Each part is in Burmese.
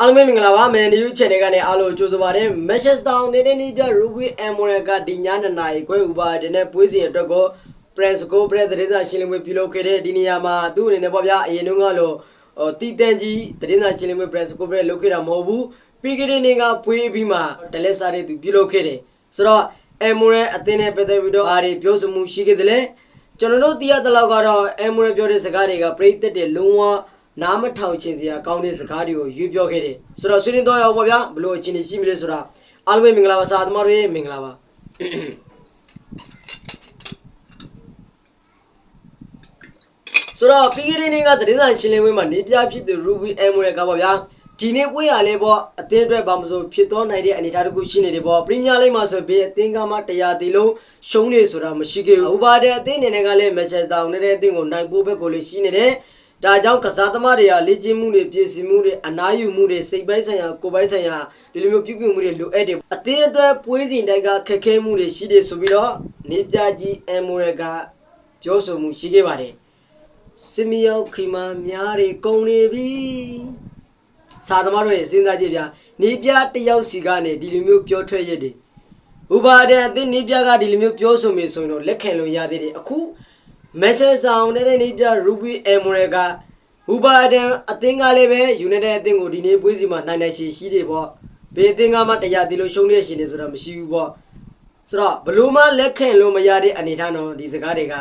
အားလုံးပဲမင်္ဂလာပါမယ်နေယူ channel ကနေအားလုံးကြိုဆိုပါရစေ Manchester United နေပြ Ruby Amorim ကဒီညနေနာရီခွဲဥပါတဲ့နဲ့ပွဲစဉ်အတွက်ကို Prince Go Press သတင်းစာရှင်းလင်းပွဲပြုလုပ်ခဲ့တဲ့ဒီနေရာမှာသူ့အနေနဲ့ပေါ့ဗျာအရင်တုန်းကလို့ဟိုတီတန်ကြီးသတင်းစာရှင်းလင်းပွဲ Prince Go Press လုပ်ခဲ့တာမဟုတ်ဘူးပြီးခဲ့တဲ့နေ့ကပွဲပြီးမှတလက်စားတဲ့သူပြုလုပ်ခဲ့တယ်ဆိုတော့ Amorim အသင်းနဲ့ပတ်သက်ပြီးတော့အားတွေပြောဆိုမှုရှိခဲ့တယ်လေကျွန်တော်တို့သိရတဲ့လောက်ကတော့ Amorim ပြောတဲ့စကားတွေကပြိသက်တဲ့လုံးဝ နားမထောင်ချင်စရာကောင်းတဲ့စကားတွေကိုရွေးပြောခဲ့တယ်ဆိုတော့ဆွေးနွေးတော့ရအောင်ပါဗျာဘလို့အချင်းရှိမလဲဆိုတာအားလုံးပဲမင်္ဂလာပါစာသမားတွေမင်္ဂလာပါဆိုတော့ပြီးခဲ့တဲ့နေ့ကသတင်းစာရှင်းလင်းပွဲမှာနေပြဖြစ်သူ Ruby Amorim ကပါဗျာဒီနေ့ပွဲရလဲပေါ့အသင်းအတွက်ဘာမဆိုဖြစ်သွားနိုင်တဲ့အနေအထားတစ်ခုရှိနေတယ်ပေါ့ပရီးမီးယားလိဂ်မှာဆိုပြီးအသင်းကမှတရားတီလုံးရှုံးနေဆိုတာမရှိခဲ့ဘူးဥပါတဲ့အသင်းအနေနဲ့ကလည်းမန်ချက်စတာယူနိုက်တက်အသင်းကိုနိုင်ပိုးဘက်ကိုလည်းရှိနေတယ် ဒါကြောင့်ကစားသမားတွေကလေ့ကျင့်မှုတွေပြည်စီမှုတွေအနားယူမှုတွေစိတ်ပိုင်းဆိုင်ရာကိုယ်ပိုင်းဆိုင်ရာဒီလိုမျိုးပြုပြုမှုတွေလိုအပ်တယ်အသင်းအတွက်ပွဲစဉ်တိုက်ကခက်ခဲမှုတွေရှိတယ်ဆိုပြီးတော့နေပြကြီးအမိုရကပြောဆိုမှုရှိခဲ့ပါတယ်စမီယောခီမာများတွေကုန်နေပြီစာသမားတို့ရဲ့စဉ်းစားကြည့်ဗျာနေပြတယောက်စီကနေဒီလိုမျိုးပြောထွက်ရက်တယ်ဥပါဒံအသင်းနေပြကဒီလိုမျိုးပြောဆိုမိဆိုရင်တော့လက်ခံလို့ရသေးတယ်အခု မန်ချက်စတာယူနိုက်တက်နေပြရူဘီအမိုရကဟူဘာဒန်အသင်းကလည်းပဲယူနိုက်တက်အသင်းကိုဒီနေ့ပွဲစီမှာနိုင်နိုင်ရှိရှိတယ်ပေါ့ဘေးအသင်းကမှတရားတီလို့ရှုံးနေရှင်နေဆိုတာမရှိဘူးပေါ့ဆိုတော့ဘလို့မှလက်ခံလို့မရတဲ့အနေအထားတော့ဒီစကားတွေက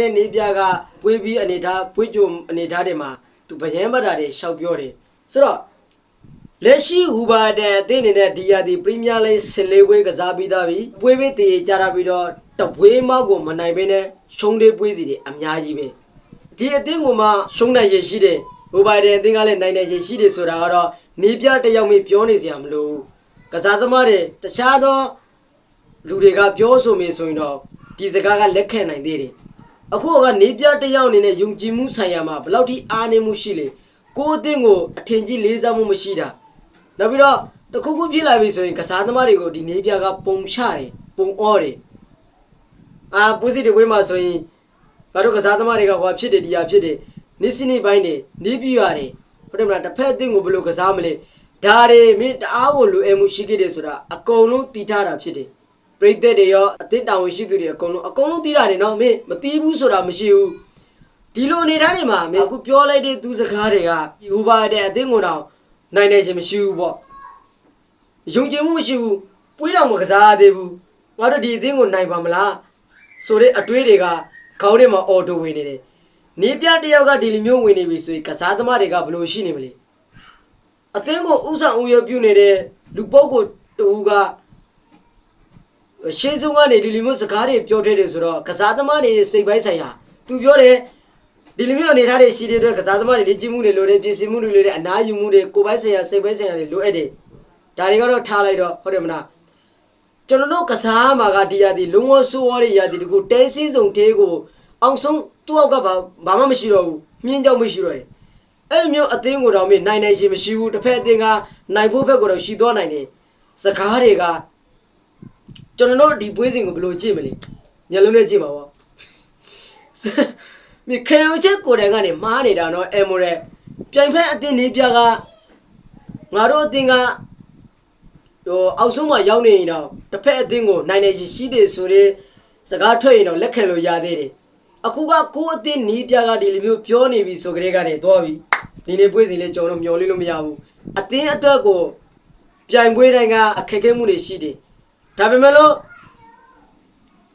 တဲ့နေပြကပွေးပြီးအနေအထားပွေးကြုံအနေအထားတွေမှာသူဗယံပတာတွေရှောက်ပြောတယ်ဆိုတော့ လက်ရှိဟူဘာဒန်အသင်းနေတဲ့ဒီယာဒီပရီးမီးယားလိဂ်14ပွဲကစားပြီးသားပြီပွဲပေးတည်ကြတာပြီးတော့တပွဲမောက်ကိုမနိုင်ဘဲနဲ့ရှုံးတဲ့ပွဲစီတွေအများကြီးပဲဒီအသင်းကမှရှုံးနိုင်ရရှိတယ်ဟူဘာဒန်အသင်းကလည်းနိုင်နိုင်ရရှိတယ်ဆိုတာကတော့နေပြတစ်ယောက်မေပြောနေစရာမလိုဘူးကစားသမားတွေတခြားသောလူတွေကပြောဆိုမိဆိုရင်တော့ဒီစကားကလက်ခံနိုင်သေးတယ်အခုကနေပြတစ်ယောက်အနေနဲ့ယုံကြည်မှုဆိုင်ရာမှာဘယ်လောက်ထိအားနည်းမှုရှိလဲကိုယ်အသင်းကိုအထင်ကြီးလေးစားမှုမရှိတာ နောက်ပြီးတော့တခုခုဖြစ်လာပြီဆိုရင်ကစားသမားတွေကိုဒီနေပြကပုံချတယ်ပုံအောတယ်အာပူစီတွေဝေးမှာဆိုရင်ငါတို့ကစားသမားတွေကဟောဖြစ်တယ်ဒီဟာဖြစ်တယ်နေစနေပိုင်းတွေနေပြရတယ်ဟုတ်တယ်မလားတစ်ဖက်အသင်းကိုဘယ်လိုကစားမလဲဒါတွေမင်းတအားကိုလိုအပ်မှုရှိခဲ့တယ်ဆိုတာအကုန်လုံးတည်ထားတာဖြစ်တယ်ပရိသတ်တွေရောအသင်းတာဝန်ရှိသူတွေအကုန်လုံးအကုန်လုံးတည်တာတယ်နော်မင်းမတည်ဘူးဆိုတာမရှိဘူးဒီလိုအနေထားတွေမှာမင်းအခုပြောလိုက်တဲ့သူစကားတွေကဟိုပါတဲ့အသင်းကိုတော့ နိုင်နေခြင်းမရှိဘူးပေါ့ယုံကြည်မှုမရှိဘူးပွေးတော်မကစားသေးဘူးငါတို့ဒီအသင်းကိုနိုင်ပါမလားဆိုတဲ့အတွေးတွေကခေါင်းထဲမှာအော်တိုဝင်နေတယ်နေပြတယောက်ကဒီလိုမျိုးဝင်နေပြီဆိုရင်ကစားသမားတွေကဘယ်လိုရှိနေမလဲအသင်းကိုဥဆောင်ဥရပြုနေတဲ့လူပုဂ္ဂိုလ်တူကရှေးဆုံးကနေဒီလိုမျိုးစကားတွေပြောထည့်တယ်ဆိုတော့ကစားသမားတွေစိတ်ပိုင်းဆိုင်ရာသူပြောတယ် ဒီလိုမျိုးအနေထားတွေရှိတဲ့အတွက်ကစားသမားတွေလေ့ကျင့်မှုတွေလိုတယ်ပြင်ဆင်မှုတွေလိုတယ်အနားယူမှုတွေကိုယ်ပိုင်းဆိုင်ရာစိတ်ပိုင်းဆိုင်ရာတွေလိုအပ်တယ်ဒါတွေကတော့ထားလိုက်တော့ဟုတ်တယ်မလားကျွန်တော်တို့ကစားမှာကဒီရာဒီလုံးဝဆိုးဝါးတဲ့ရာဒီတကူတဲစည်းစုံတဲကိုအောင်ဆုံးသူ့အောက်ကဘာဘာမှမရှိတော့ဘူးမြင်းကြောက်မရှိတော့တယ်အဲ့လိုမျိုးအသင်းကိုတော့မင်းနိုင်နိုင်ရှိမရှိဘူးတစ်ဖက်အသင်းကနိုင်ဖို့ဘက်ကိုတော့ရှိသွားနိုင်တယ်စကားတွေကကျွန်တော်တို့ဒီပွဲစဉ်ကိုဘယ်လိုကြည့်မလဲမျက်လုံးနဲ့ကြည့်မှာပေါ့ မြေခေယုံချက်ကိုယ်တိုင်ကနေမှားနေတာနော်အမိုရဲပြိုင်ဖက်အသင်းနေပြကငါတို့အသင်းကဟိုအောက်ဆုံးမှာရောက်နေရင်တော့တစ်ဖက်အသင်းကိုနိုင်နေရှိတယ်ဆိုတဲ့စကားထွက်ရင်တော့လက်ခံလို့ရသေးတယ်အခုကကိုယ်အသင်းနီးပြကဒီလိုမျိုးပြောနေပြီဆိုကြတဲ့ကနေသွားပြီဒီနေ့ပွဲစဉ်လေးကျွန်တော်မျောလေးလို့မရဘူးအသင်းအတွက်ကိုပြိုင်ပွဲတိုင်းကအခက်အခဲမှုတွေရှိတယ်ဒါပေမဲ့လို့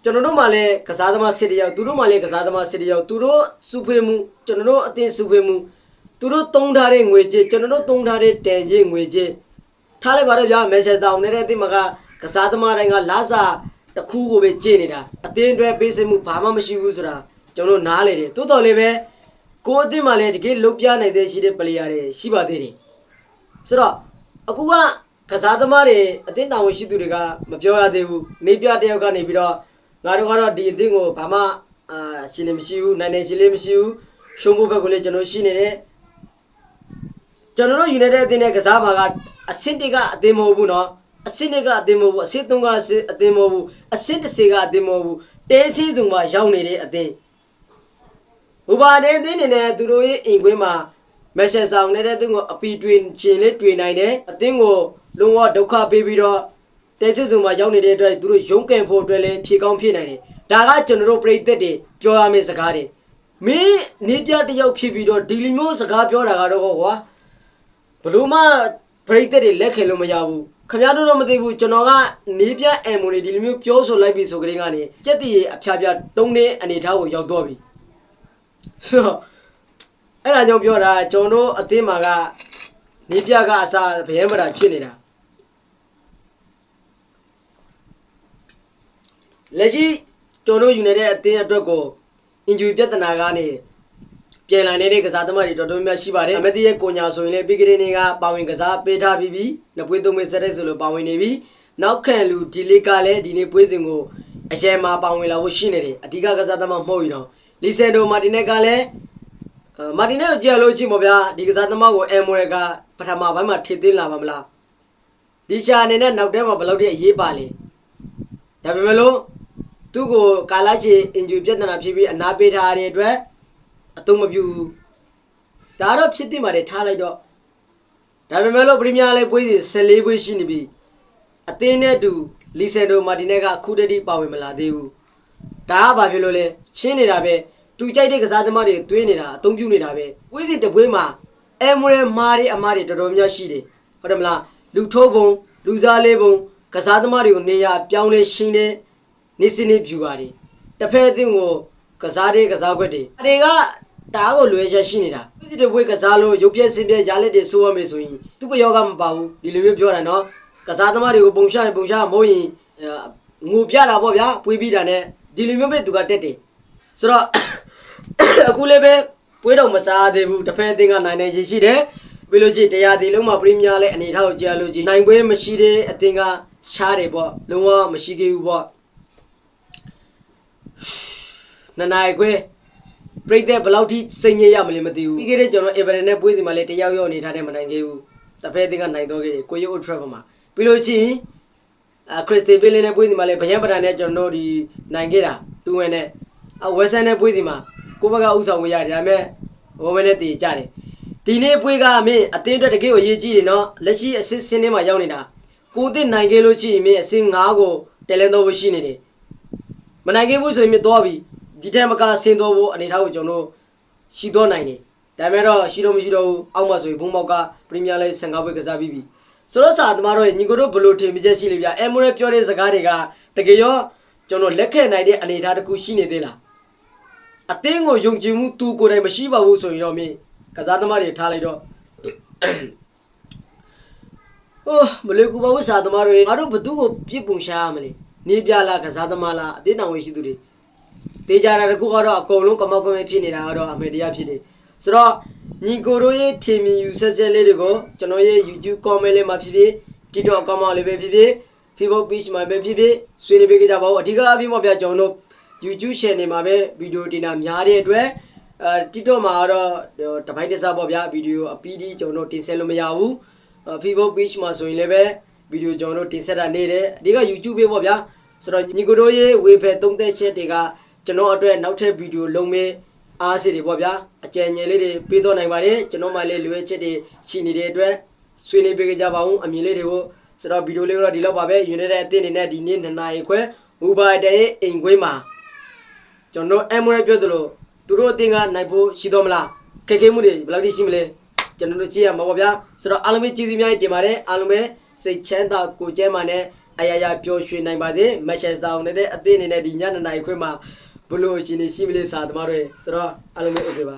ကျွန်တော်တို့မှလည်းကစားသမားစစ်တယောက်သူတို့မှလည်းကစားသမားစစ်တယောက်သူတို့စုဖေးမှုကျွန်တော်တို့အသင်းစုဖေးမှုသူတို့တုံးထားတဲ့ငွေကြေးကျွန်တော်တို့တုံးထားတဲ့တန်ကြေးငွေကြေးထားလိုက်ပါတော့ဗျာမန်ချက်စတာယူနိုက်တက်အသင်းမှာကကစားသမားတိုင်းကလာစာတစ်ခုကိုပဲကြည့်နေတာအသင်းအတွက်ပေးစမှုဘာမှမရှိဘူးဆိုတာကျွန်တော်တို့နားလေတယ်တိုးတော်လည်းပဲကိုယ်အသင်းမှာလည်းတကယ်လုတ်ပြနိုင်သေးရှိတဲ့ပလေယာတွေရှိပါသေးတယ်ဆိုတော့အခုကကစားသမားတွေအသင်းတာဝန်ရှိသူတွေကမပြောရသေးဘူးနေပြတယောက်ကနေပြီးတော့ ငါတို့ကတော့ဒီအသင်းကိုဘာမှအာရှင်နေမရှိဘူးနိုင်နေရှင်လေးမရှိဘူးရှုံးဖို့ဘက်ကလည်းကျွန်တော်ရှိနေတယ်ကျွန်တော်တို့ယူနိုက်တက်အသင်းနဲ့ကစားမှာကအဆင့်တစ်ကအသင်းမဟုတ်ဘူးနော်အဆင့်တစ်ကအသင်းမဟုတ်ဘူးအဆင့်သုံးကအသင်းမဟုတ်ဘူးအဆင့်တစ်စီကအသင်းမဟုတ်ဘူးတဲစီစုံမှာရောက်နေတဲ့အသင်းဘူပါတဲ့အသင်းနေနဲ့သူတို့ရဲ့အိမ်ခွင်းမှာမက်ရှန်ဆောင်နေတဲ့သူကိုအပီတွင်ရှင်လေးတွေ့နိုင်တယ်အသင်းကိုလုံးဝဒုက္ခပေးပြီးတော့ တဲစစ်စုံမှာရောက်နေတဲ့အတွက်သူတို့ရုန်းကန်ဖို့အတွက်လည်းဖြေကောင်းဖြေနိုင်တယ်ဒါကကျွန်တော်တို့ပြည်သက်တွေပြောရမယ့်စကားတွေမင်းနေပြတစ်ယောက်ဖြစ်ပြီးတော့ဒီလိုမျိုးစကားပြောတာကတော့ဟောကွာဘလို့မှပြည်သက်တွေလက်ခံလို့မရဘူးခင်ဗျားတို့တော့မသိဘူးကျွန်တော်ကနေပြအမ်မိုတွေဒီလိုမျိုးပြောဆိုလိုက်ပြီဆိုကြတဲ့ကနေစက်တည်းအဖျားဖျားတုံးတဲ့အနေထားကိုရောက်တော့ပြီဆိုတော့အဲ့ဒါကြောင့်ပြောတာကျွန်တော်တို့အသင်းမှာကနေပြကအစားဗယံပရာဖြစ်နေတာ လက်ရှိကျွန်တော်တို့ယူနေတဲ့အသင်းအတွက်ကိုအင်ဂျူပြဿနာကနေပြန်လာနေတဲ့ကစားသမားတွေတော်တော်များများရှိပါတယ်အမတိရဲ့ကိုညာဆိုရင်လည်းပြီးကလေးတွေကပါဝင်ကစားပေးထားပြီးပြီနှစ်ပွေးသုံးပွေးဆက်တဲ့ဆိုလို့ပါဝင်နေပြီနောက်ခံလူဒီလေးကလည်းဒီနေ့ပွေးစဉ်ကိုအရင်မှာပါဝင်လာဖို့ရှိနေတယ်အဓိကကစားသမားမဟုတ်ရင်တော့လီဆန်ဒိုမာတင်နက်ကလည်းအာမာတင်နဲ့ကိုကြည့်ရလို့ချင်းပေါ့ဗျာဒီကစားသမားကိုအမ်မိုရကပထမပိုင်းမှာထည့်သွင်းလာပါမလားဒီချာအနေနဲ့နောက်ထဲမှာဘယ်လောက်ထိအရေးပါလဲဒါပေမဲ့လို့ သူ့ကိုကာလာချီအင်ဂျူပြဿနာဖြစ်ပြီးအနာပေးထားတဲ့အတွက်အသုံးမပြုဘူးဒါတော့ဖြစ်တင်ပါတယ်ထားလိုက်တော့ဒါပေမဲ့လို့ပရီးမီးယားလိပွဲစီ14ပွဲရှိနေပြီအသင်းနဲ့အတူလီဆန်ဒိုမာတင်နက်ကအခုတည်းကပါဝင်မလာသေးဘူးဒါကဘာဖြစ်လို့လဲချင်းနေတာပဲသူကြိုက်တဲ့ကစားသမားတွေသွင်းနေတာအသုံးပြုနေတာပဲဝိစီတပွဲမှာအဲမရဲမားတွေအမားတွေတော်တော်များရှိတယ်ဟုတ်တယ်မလားလူထိုးပုံလူစားလေးပုံကစားသမားတွေကိုနေရပြောင်းလဲရှင်းတဲ့ နေစနေဖြူပါတယ်တစ်ဖက်အသင်းကိုကစားတဲ့ကစားခွက်တွေအတွေကတားကိုလွယ်ချက်ရှိနေတာဝိစီတပွဲကစားလို့ရုပ်ပြက်စင်ပြက်ရလက်တွေဆိုးရမယ်ဆိုရင်သူ့ပယောကမပါဘူးဒီလိုမျိုးပြောတာနော်ကစားသမားတွေကိုပုံရှာရင်ပုံရှာမဟုတ်ရင်အဲငိုပြတာပေါ့ဗျာပွေးပြီးတာနဲ့ဒီလိုမျိုးပဲသူကတက်တယ်ဆိုတော့အခုလည်းပဲပွဲတော်မစားသေးဘူးတစ်ဖက်အသင်းကနိုင်နေချင်ရှိတယ်ပြီးလို့ရှိရင်တရားဒီလုံးမှာပရီးမီးယားလည်းအနေထားကိုကြားလို့ကြည့်နိုင်ပွဲမရှိတဲ့အသင်းကရှားတယ်ပေါ့လုံးဝမရှိခဲ့ဘူးပေါ့ နှစ်နိုင်ခွဲပြိသက်ဘယ်လောက်ထိစိတ်ညစ်ရမလဲမသိဘူးပြီးခဲ့တဲ့ကျွန်တော်အေဗရန်နဲ့ပွဲစီမှာလည်းတယောက်ယောက်အနေထားနဲ့မနိုင်ခဲ့ဘူးတစ်ဖက်အသင်းကနိုင်တော့ခဲ့တယ်ကိုယိုအိုထရက်မှာပြီးလို့ရှိရင်အာခရစ်စတီပီလင်းနဲ့ပွဲစီမှာလည်းဗယံပဒန်နဲ့ကျွန်တော်တို့ဒီနိုင်ခဲ့တာတူဝင်နဲ့အဝက်ဆန်နဲ့ပွဲစီမှာကိုဘကဥဆောင်ဝေးရတယ်ဒါပေမဲ့ဘောမနဲ့တည်ကြတယ်ဒီနေ့ပွဲကမင်းအတင်းအတွက်တကယ်ကိုအရေးကြီးတယ်နော်လက်ရှိအစစ်စင်းထဲမှာရောက်နေတာကိုတစ်နိုင်ခဲ့လို့ရှိရင်မင်းအစင်း9ကိုတယ်လန်တော့ရှိနေတယ် မနိုင်ခဲ့ဘူးဆိုရင်မင်းသွားပြီဒီထက်မကဆင်းတော့ဖို့အနေထားကိုကျွန်တော်ရှိတော့နိုင်တယ်ဒါပေမဲ့တော့ရှိတော့မရှိတော့ဘူးအောက်မှာဆိုရင်ဘုံမောက်ကပရီးမီးယားလိ15ပွဲကစားပြီးပြီဆိုတော့စာသမားတို့ညီကိုတို့ဘယ်လိုထင်မြင်ချက်ရှိလေဗျအဲမိုရဲပြောတဲ့စကားတွေကတကယ်ရောကျွန်တော်လက်ခံနိုင်တဲ့အနေအထားတစ်ခုရှိနေသေးလားအသင်းကိုယုံကြည်မှုသူကိုယ်တိုင်မရှိပါဘူးဆိုရင်တော့မင်းကစားသမားတွေထားလိုက်တော့ဟိုမလေးကူပါဘူးစားသမားတွေငါတို့ဘသူ့ကိုပြစ်ပုံရှာရမလဲ နေပြလားကစားသမားလားအသင်းတော်ဝင်ရှိသူတွေတေးကြတာတခုကတော့အကုန်လုံးကမောက်ကမဲဖြစ်နေတာကတော့အမေတရားဖြစ်တယ်ဆိုတော့ညီကိုတို့ရဲ့ထင်မြင်ယူဆက်ဆက်လေးတွေကိုကျွန်တော်ရဲ့ YouTube comment လေးမှာဖြစ်ဖြစ် TikTok account မှာလည်းပဲဖြစ်ဖြစ် Facebook page မှာပဲဖြစ်ဖြစ်ဆွေးနွေးပေးကြပါဦးအဓိကအဖြစ်မှာပြကျွန်တော်တို့ YouTube channel မှာပဲဗီဒီယိုတင်တာများတဲ့အတွက်အဲ TikTok မှာတော့တပိုင်းတစ်စားပေါ့ဗျာဗီဒီယိုအပီးဒီကျွန်တော်တို့တင်ဆက်လို့မရဘူးအဲ Facebook page မှာဆိုရင်လည်းပဲ ဗီဒီယိုကျွန်တော်တို့တင်ဆက်တာနေတယ်အဓိက YouTube ပဲပေါ့ဗျာဆိုတော့ညီကိုတို့ရဲ့ဝေဖယ်သုံးသက်ချက်တွေကကျွန်တော်အတွက်နောက်ထပ်ဗီဒီယိုလုံးမဲ့အားစီတွေပေါ့ဗျာအကြံဉာဏ်လေးတွေပေးတော့နိုင်ပါတယ်ကျွန်တော်မှလည်းလွယ်ချက်တွေရှိနေတဲ့အတွက်ဆွေးနွေးပေးကြပါဦးအမြင်လေးတွေကိုဆိုတော့ဗီဒီယိုလေးကတော့ဒီလောက်ပါပဲယူနေတဲ့အသင်းအနေနဲ့ဒီနေ့နှစ်နာရီခွဲမူပါတဲ့အိမ်ခွေးမှာကျွန်တော်အမရပြောသလိုသူတို့အတင်းကနိုင်ဖို့ရှိတော့မလားခက်ခဲမှုတွေဘယ်လောက်ထိရှိမလဲကျွန်တော်တို့ကြည့်ရမှာပေါ့ဗျာဆိုတော့အားလုံးပဲကျေးဇူးများကြီးတင်ပါတယ်အားလုံးပဲ စိတ်ချမ်းသာကိုကျဲမှနဲ့အယားယာပျော်ရွှင်နိုင်ပါစေမန်ချက်စတာအောင်နဲ့အသင်းအနေနဲ့ဒီညနေနိုင်ခွင့်မှာဘလို့အရှင်နေရှိမလဲစာသမားတွေဆိုတော့အားလုံးပဲ okay ပါ